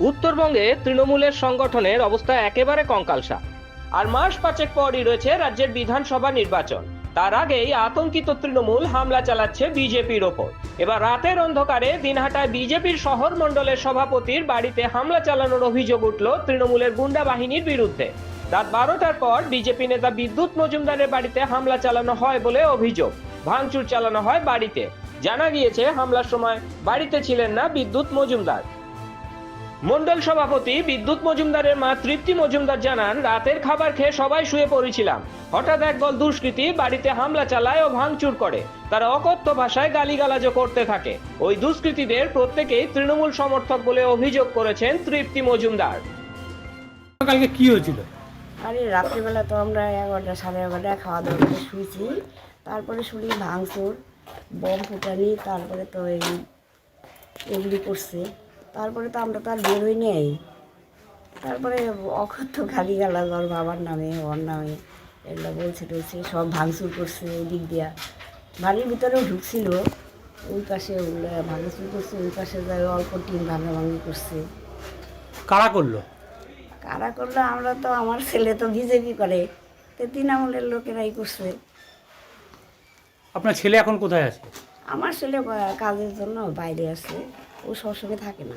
উত্তরবঙ্গে তৃণমূলের সংগঠনের অবস্থা একেবারে কঙ্কালসা। আর মাস পাঁচেক পরই রয়েছে রাজ্যের বিধানসভা নির্বাচন। তার আগেই আতঙ্কিত তৃণমূল হামলা চালাচ্ছে বিজেপির ওপর। এবার রাতের অন্ধকারে দিনহাটায় বিজেপির শহর মণ্ডলের সভাপতির বাড়িতে হামলা চালানোর অভিযোগ উঠল তৃণমূলের গুন্ডা বাহিনীর বিরুদ্ধে। রাত বারোটার পর বিজেপি নেতা বিদ্যুৎ মজুমদারের বাড়িতে হামলা চালানো হয় বলে অভিযোগ। ভাঙচুর চালানো হয় বাড়িতে। জানা গিয়েছে, হামলার সময় বাড়িতে ছিলেন না বিদ্যুৎ মজুমদার। মন্ডল সভাপতি বিদ্যুৎ মজুমদারের মা তৃপ্তি মজুমদার জানান রাতের খাবার খেয়ে সবাই শুয়ে পড়েছিলাম। হঠাৎ একদল দুষ্কৃতী বাড়িতে হামলা চালায় ও ভাঙচুর করে। তারা অকথ্য ভাষায় গালিগালাজও করতে থাকে। ওই দুষ্কৃতীদের প্রত্যেকেই তৃণমূল সমর্থক বলে অভিযোগ করেছেন তৃপ্তি মজুমদার। কালকে কি হয়েছিল? আরে রাত্রিবেলা তো আমরা এগারোটা সাড়ে এগারোটা খাওয়া দাওয়া করে শুয়েছি। তারপরে শুনি ভাঙচুর বম ফুটানি তারপরে তো এই এগুলি করছে। তারপরে তো আমরা তো আর বেরোই নেই। তারপরে অকথ্য খালি গেলা ওর বাবার নামে ওর নামে এগুলো বলছে টলছে সব ভাঙচুর করছে ওই দিক দিয়া। বাড়ির ভিতরেও ঢুকছিল ওই পাশে ওগুলো ভাঙচুর করছে ওই পাশে যায় অল্প টিন ভাঙাভাঙি করছে। কারা করল? কারা করল আমরা তো আমার ছেলে তো বিজেপি করে তো তৃণমূলের লোকেরাই করছে। আপনার ছেলে এখন কোথায় আছে? আমার ছেলে কাজের জন্য বাইরে আছে। ও সবসময় থাকে না